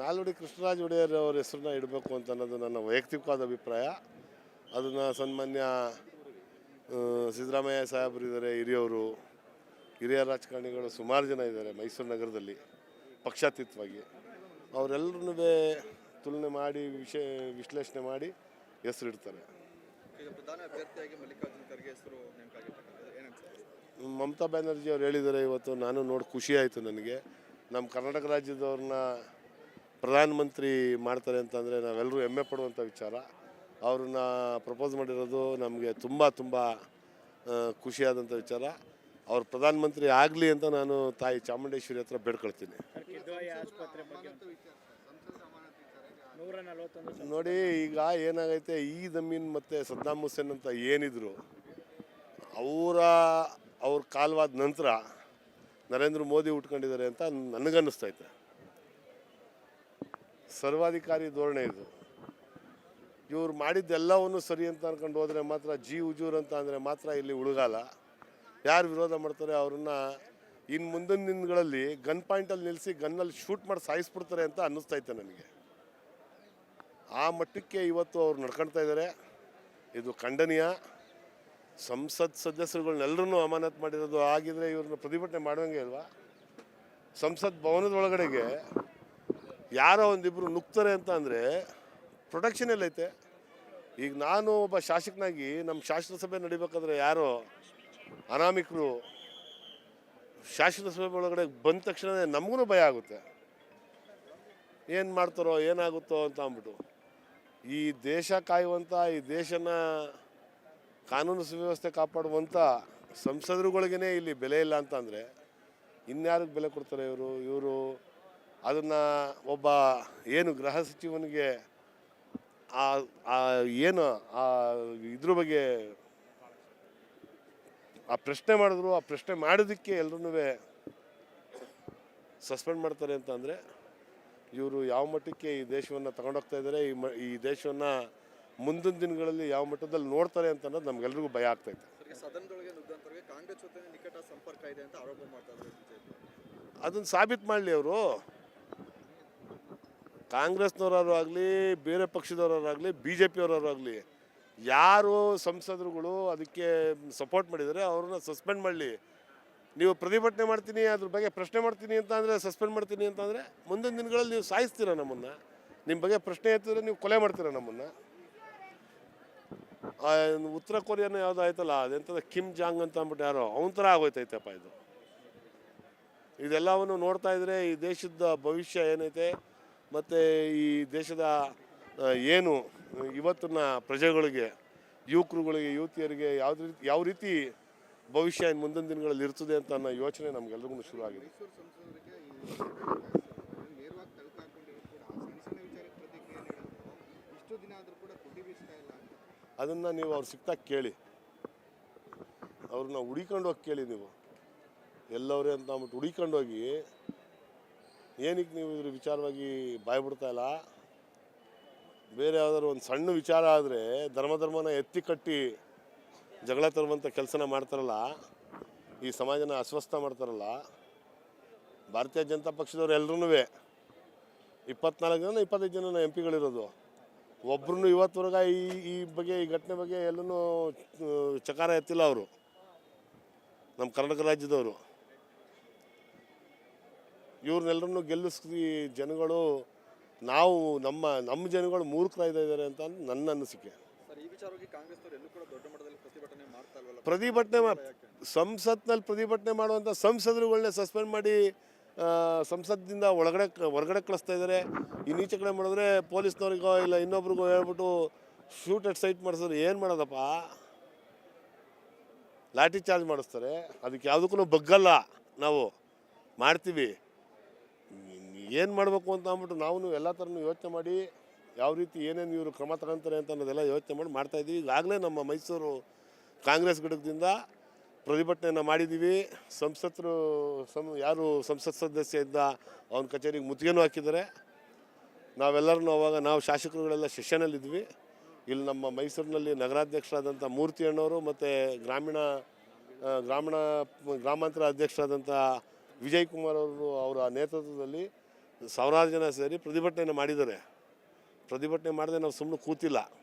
ನಾಲ್ವಡಿ ಕೃಷ್ಣರಾಜ ಒಡೆಯರ್ ಅವ್ರ ಹೆಸರನ್ನ ಇಡಬೇಕು ಅಂತ ಅನ್ನೋದು ನನ್ನ ವೈಯಕ್ತಿಕವಾದ ಅಭಿಪ್ರಾಯ. ಅದನ್ನು ಸನ್ಮಾನ್ಯ ಸಿದ್ದರಾಮಯ್ಯ ಸಾಹೇಬರು ಇದ್ದಾರೆ ಹಿರಿಯವರು ಹಿರಿಯ ರಾಜಕಾರಣಿಗಳು ಸುಮಾರು ಜನ ಇದ್ದಾರೆ ಮೈಸೂರು ನಗರದಲ್ಲಿ ಪಕ್ಷಾತೀತವಾಗಿ. ಅವರೆಲ್ಲರೂ ತುಲನೆ ಮಾಡಿ ವಿಷಯ ವಿಶ್ಲೇಷಣೆ ಮಾಡಿ ಹೆಸರಿಡ್ತಾರೆ. ಮಮತಾ ಬ್ಯಾನರ್ಜಿ ಅವ್ರು ಹೇಳಿದ್ದಾರೆ ಇವತ್ತು ನಾನು ನೋಡಿ ಖುಷಿ ಆಯಿತು ನನಗೆ. ನಮ್ಮ ಕರ್ನಾಟಕ ರಾಜ್ಯದವ್ರನ್ನ ಪ್ರಧಾನಮಂತ್ರಿ ಮಾಡ್ತಾರೆ ಅಂತಂದರೆ ನಾವೆಲ್ಲರೂ ಹೆಮ್ಮೆ ಪಡುವಂಥ ವಿಚಾರ. ಅವ್ರನ್ನ ಪ್ರಪೋಸ್ ಮಾಡಿರೋದು ನಮಗೆ ತುಂಬ ತುಂಬ ಖುಷಿಯಾದಂಥ ವಿಚಾರ. ಅವ್ರು ಪ್ರಧಾನಮಂತ್ರಿ ಆಗಲಿ ಅಂತ ನಾನು ತಾಯಿ ಚಾಮುಂಡೇಶ್ವರಿ ಹತ್ರ ಬೇಡ್ಕೊಳ್ತೀನಿ. ನೋಡಿ, ಈಗ ಏನಾಗೈತೆ, ಈ ಜಮೀನ್ ಮತ್ತು ಸದ್ದಾಮ್ ಹುಸೇನ್ ಅಂತ ಏನಿದ್ರು, ಅವರ, ಅವ್ರ ಕಾಲವಾದ ನಂತರ ನರೇಂದ್ರ ಮೋದಿ ಉಟ್ಕೊಂಡಿದ್ದಾರೆ ಅಂತ ನನಗನ್ನಿಸ್ತೈತೆ. ಸರ್ವಾಧಿಕಾರಿ ಧೋರಣೆ ಇದು. ಇವ್ರು ಮಾಡಿದ್ದೆಲ್ಲವನ್ನು ಸರಿ ಅಂತ ಅನ್ಕೊಂಡು ಹೋದರೆ ಮಾತ್ರ ಜಿ ಉಜೂರ್ ಅಂತ ಅಂದರೆ ಮಾತ್ರ ಇಲ್ಲಿ ಉಳುಗಾಲ. ಯಾರು ವಿರೋಧ ಮಾಡ್ತಾರೆ ಅವ್ರನ್ನ ಇನ್ನು ಮುಂದಿನ ದಿನಗಳಲ್ಲಿ ಗನ್ ಪಾಯಿಂಟಲ್ಲಿ ನಿಲ್ಲಿಸಿ ಗನ್ನಲ್ಲಿ ಶೂಟ್ ಮಾಡಿ ಸಾಯಿಸ್ಬಿಡ್ತಾರೆ ಅಂತ ಅನ್ನಿಸ್ತೈತೆ ನನಗೆ. ಆ ಮಟ್ಟಕ್ಕೆ ಇವತ್ತು ಅವ್ರು ನಡ್ಕೊಳ್ತಾ ಇದ್ದಾರೆ ಇದು ಖಂಡನೀಯ. ಸಂಸತ್ ಸದಸ್ಯರುಗಳನ್ನೆಲ್ಲರೂ ಅಮಾನತ್ ಮಾಡಿರೋದು ಆಗಿದ್ರೆ ಇವ್ರನ್ನ ಪ್ರತಿಭಟನೆ ಮಾಡುವಂಗೆ ಅಲ್ವಾ? ಸಂಸತ್ ಭವನದ ಒಳಗಡೆಗೆ ಯಾರೋ ಒಂದಿಬ್ಬರು ನುಗ್ತಾರೆ ಅಂತ ಅಂದರೆ ಪ್ರೊಟೆಕ್ಷನ್ ಎಲ್ಲೈತೆ ಈಗ ನಾನು ಒಬ್ಬ ಶಾಸಕನಾಗಿ ನಮ್ಮ ಶಾಸನಸಭೆ ನಡಿಬೇಕಾದ್ರೆ ಯಾರೋ ಅನಾಮಿಕರು ಶಾಸನಸಭೆ ಒಳಗಡೆ ಬಂದ ತಕ್ಷಣ ನಮಗೂ ಭಯ ಆಗುತ್ತೆ. ಏನು ಮಾಡ್ತಾರೋ, ಏನಾಗುತ್ತೋ ಅಂತ ಅಂದ್ಬಿಟ್ಟು. ಈ ದೇಶ ಕಾಯುವಂಥ ಈ ದೇಶನ ಕಾನೂನು ಸುವ್ಯವಸ್ಥೆ ಕಾಪಾಡುವಂಥ ಸಂಸದರುಗಳಿಗೇ ಇಲ್ಲಿ ಬೆಲೆ ಇಲ್ಲ ಅಂತಂದರೆ ಇನ್ಯಾರಿಗೆ ಬೆಲೆ ಕೊಡ್ತಾರೆ ಇವರು? ಇವರು ಅದನ್ನು ಒಬ್ಬ ಏನು ಗೃಹ ಸಚಿವನಿಗೆ ಆ ಏನು ಆ ಇದ್ರ ಬಗ್ಗೆ ಆ ಪ್ರಶ್ನೆ ಮಾಡಿದ್ರು ಆ ಪ್ರಶ್ನೆ ಮಾಡೋದಕ್ಕೆ ಎಲ್ಲರೂ ಸಸ್ಪೆಂಡ್ ಮಾಡ್ತಾರೆ ಅಂತ ಅಂದರೆ ಇವರು ಯಾವ ಮಟ್ಟಕ್ಕೆ ಈ ದೇಶವನ್ನು ತಗೊಂಡೋಗ್ತಾ ಇದ್ದಾರೆ ಈ ಮ ಈ ದೇಶವನ್ನು ಮುಂದಿನ ದಿನಗಳಲ್ಲಿ ಯಾವ ಮಟ್ಟದಲ್ಲಿ ನೋಡ್ತಾರೆ ಅಂತ ಅನ್ನೋದು ನಮ್ಗೆಲ್ರಿಗೂ ಭಯ ಆಗ್ತೈತೆ ಅದನ್ನು ಸಾಬೀತು ಮಾಡಲಿ ಅವರು. ಕಾಂಗ್ರೆಸ್ನವರಾರು ಆಗಲಿ, ಬೇರೆ ಪಕ್ಷದವರಾಗಲಿ ಬಿ ಜೆ ಪಿಯವರಾಗಲಿ ಆಗಲಿ, ಯಾರು ಸಂಸದರುಗಳು ಅದಕ್ಕೆ ಸಪೋರ್ಟ್ ಮಾಡಿದರೆ ಅವ್ರನ್ನ ಸಸ್ಪೆಂಡ್ ಮಾಡಲಿ. ನೀವು ಪ್ರತಿಭಟನೆ ಮಾಡ್ತೀನಿ, ಅದ್ರ ಬಗ್ಗೆ ಪ್ರಶ್ನೆ ಮಾಡ್ತೀನಿ ಅಂತ ಅಂದರೆ ಸಸ್ಪೆಂಡ್ ಮಾಡ್ತೀನಿ ಅಂತಂದರೆ ಮುಂದಿನ ದಿನಗಳಲ್ಲಿ ನೀವು ಸಾಯಿಸ್ತೀರ ನಮ್ಮನ್ನು? ನಿಮ್ಮ ಬಗ್ಗೆ ಪ್ರಶ್ನೆ ಎತ್ತಿದ್ರೆ ನೀವು ಕೊಲೆ ಮಾಡ್ತೀರ ನಮ್ಮನ್ನು? ಉತ್ತರ ಕೊರಿಯಾನ ಯಾವ್ದು ಆಯ್ತಲ್ಲ, ಅದೆಂಥದ್ದು ಕಿಮ್ ಜಾಂಗ್ ಅಂತ ಅಂದ್ಬಿಟ್ಟು ಯಾರೋ, ಅವನ ಥರ ಆಗೋಯ್ತೈತಪ್ಪ ಇದು. ಇದೆಲ್ಲವನ್ನು ನೋಡ್ತಾ ಇದ್ರೆ ಈ ದೇಶದ ಭವಿಷ್ಯ ಏನೈತೆ? ಮತ್ತು ಈ ದೇಶದ ಏನು, ಇವತ್ತಿನ ಪ್ರಜೆಗಳಿಗೆ, ಯುವಕರುಗಳಿಗೆ, ಯುವತಿಯರಿಗೆ ಯಾವ ರೀತಿ ಯಾವ ರೀತಿ ಭವಿಷ್ಯ ಮುಂದಿನ ದಿನಗಳಲ್ಲಿ ಇರ್ತದೆ ಅಂತ ಅನ್ನೋ ಯೋಚನೆ ನಮಗೆಲ್ಲರಿಗೂ ಶುರು ಆಗಿದೆ. ಅದನ್ನು ನೀವು ಅವ್ರು ಸಿಕ್ತಾ ಕೇಳಿ. ಅವ್ರನ್ನ ಹುಡಿಕೊಂಡು ಹೋಗಿ ಕೇಳಿ ನೀವು. ಎಲ್ಲವರೇ ಅಂತ ಅಂದ್ಬಿಟ್ಟು ಹುಡಿಕೊಂಡು ಹೋಗಿ ಏನಕ್ಕೆ ನೀವು ಇದ್ರ ವಿಚಾರವಾಗಿ ಬಾಯ್ಬಿಡ್ತಾ ಇಲ್ಲ? ಬೇರೆ ಯಾವ್ದಾದ್ರು ಒಂದು ಸಣ್ಣ ವಿಚಾರ ಆದರೆ ಧರ್ಮ ಧರ್ಮನ ಎತ್ತಿ ಕಟ್ಟಿ ಜಗಳ ತರುವಂಥ ಕೆಲಸನ ಮಾಡ್ತಾರಲ್ಲ, ಈ ಸಮಾಜನ ಅಸ್ವಸ್ಥ ಮಾಡ್ತಾರಲ್ಲ, ಭಾರತೀಯ ಜನತಾ ಪಕ್ಷದವ್ರು ಎಲ್ಲರೂ ಇಪ್ಪತ್ನಾಲ್ಕು ಜನ, ಇಪ್ಪತ್ತೈದು ಜನ ಎಂ ಪಿಗಳಿರೋದು ಒಬ್ರು ಇವತ್ತುವರೆಗೆ ಈ ಈ ಬಗ್ಗೆ, ಈ ಘಟನೆ ಬಗ್ಗೆ ಎಲ್ಲೂ ಚಕಾರ ಎತ್ತಿಲ್ಲ ಅವರು. ನಮ್ಮ ಕರ್ನಾಟಕ ರಾಜ್ಯದವರು. ಇವ್ರನ್ನೆಲ್ಲರನ್ನು ಗೆಲ್ಲಿಸಿ ಜನಗಳು ನಾವು ನಮ್ಮ ನಮ್ಮ ಜನಗಳು ಮೂರ್ಖರಾಗಿದ್ದಾರೆ ಅಂತ ನನ್ನ ಅನಿಸಿಕೆ. ಪ್ರತಿಭಟನೆ ಸಂಸತ್ನಲ್ಲಿ ಪ್ರತಿಭಟನೆ ಮಾಡುವಂಥ ಸಂಸದರುಗಳನ್ನೇ ಸಸ್ಪೆಂಡ್ ಮಾಡಿ ಆ, ಸಂಸತ್ತಿಂದ ಒಳಗಡೆ ಹೊರಗಡೆ ಕಳಿಸ್ತಾ ಇದ್ದಾರೆ ಈ ನೀಚೆ ಕಡೆ ಮಾಡಿದ್ರೆ ಪೊಲೀಸ್ನವ್ರಿಗೋ ಇಲ್ಲ ಇನ್ನೊಬ್ರಿಗೋ ಹೇಳ್ಬಿಟ್ಟು ಶೂಟ್ ಎಟ್ ಸೈಟ್ ಮಾಡಿಸಿದ್ರೆ ಏನು ಮಾಡೋದಪ್ಪ? ಲಾಠಿ ಚಾರ್ಜ್ ಮಾಡಿಸ್ತಾರೆ. ಅದಕ್ಕೆ ಯಾವುದಕ್ಕೂ ಬಗ್ಗಲ್ಲ ನಾವು. ಮಾಡ್ತೀವಿ. ಏನು ಮಾಡಬೇಕು ಅಂತ ಅಂದ್ಬಿಟ್ಟು ನಾವು ಎಲ್ಲ ಥರನೂ ಯೋಚನೆ ಮಾಡಿ ಯಾವ ರೀತಿ ಏನೇನು ಇವರು ಕ್ರಮ ತಗೊಂತಾರೆ ಅಂತ ಅನ್ನೋದೆಲ್ಲ ಯೋಚನೆ ಮಾಡಿ ಮಾಡ್ತಾಯಿದ್ದೀವಿ ಈಗಾಗಲೇ ನಮ್ಮ ಮೈಸೂರು ಕಾಂಗ್ರೆಸ್ ಘಟಕದಿಂದ ಪ್ರತಿಭಟನೆಯನ್ನು ಮಾಡಿದ್ದೀವಿ. ಸಂಸದರು ಸಂ ಯಾರು ಸಂಸತ್ ಸದಸ್ಯ ಇದ್ದ ಅವನ ಕಚೇರಿಗೆ ಮುತ್ತಿಗೆನೂ ಹಾಕಿದ್ದಾರೆ. ನಾವೆಲ್ಲರೂ ಅವಾಗ ನಾವು ಶಾಸಕರುಗಳೆಲ್ಲ ಸೆಷನಲ್ಲಿದ್ವಿ. ಇಲ್ಲಿ ನಮ್ಮ ಮೈಸೂರಿನಲ್ಲಿ ನಗರಾಧ್ಯಕ್ಷರಾದಂಥ ಮೂರ್ತಿ ಅಣ್ಣವರು ಮತ್ತು ಗ್ರಾಮೀಣ ಗ್ರಾಮೀಣ, ಗ್ರಾಮಾಂತರ ಅಧ್ಯಕ್ಷರಾದಂಥ ವಿಜಯ್ ಕುಮಾರ್ ಅವರು ಅವರ ನೇತೃತ್ವದಲ್ಲಿ ಸಾವಿರಾರು ಜನ ಸೇರಿ ಪ್ರತಿಭಟನೆ ಮಾಡಿದ್ದಾರೆ. ಪ್ರತಿಭಟನೆ ಮಾಡದೆ ನಾವು ಸುಮ್ಮನೆ ಕೂತಿಲ್ಲ.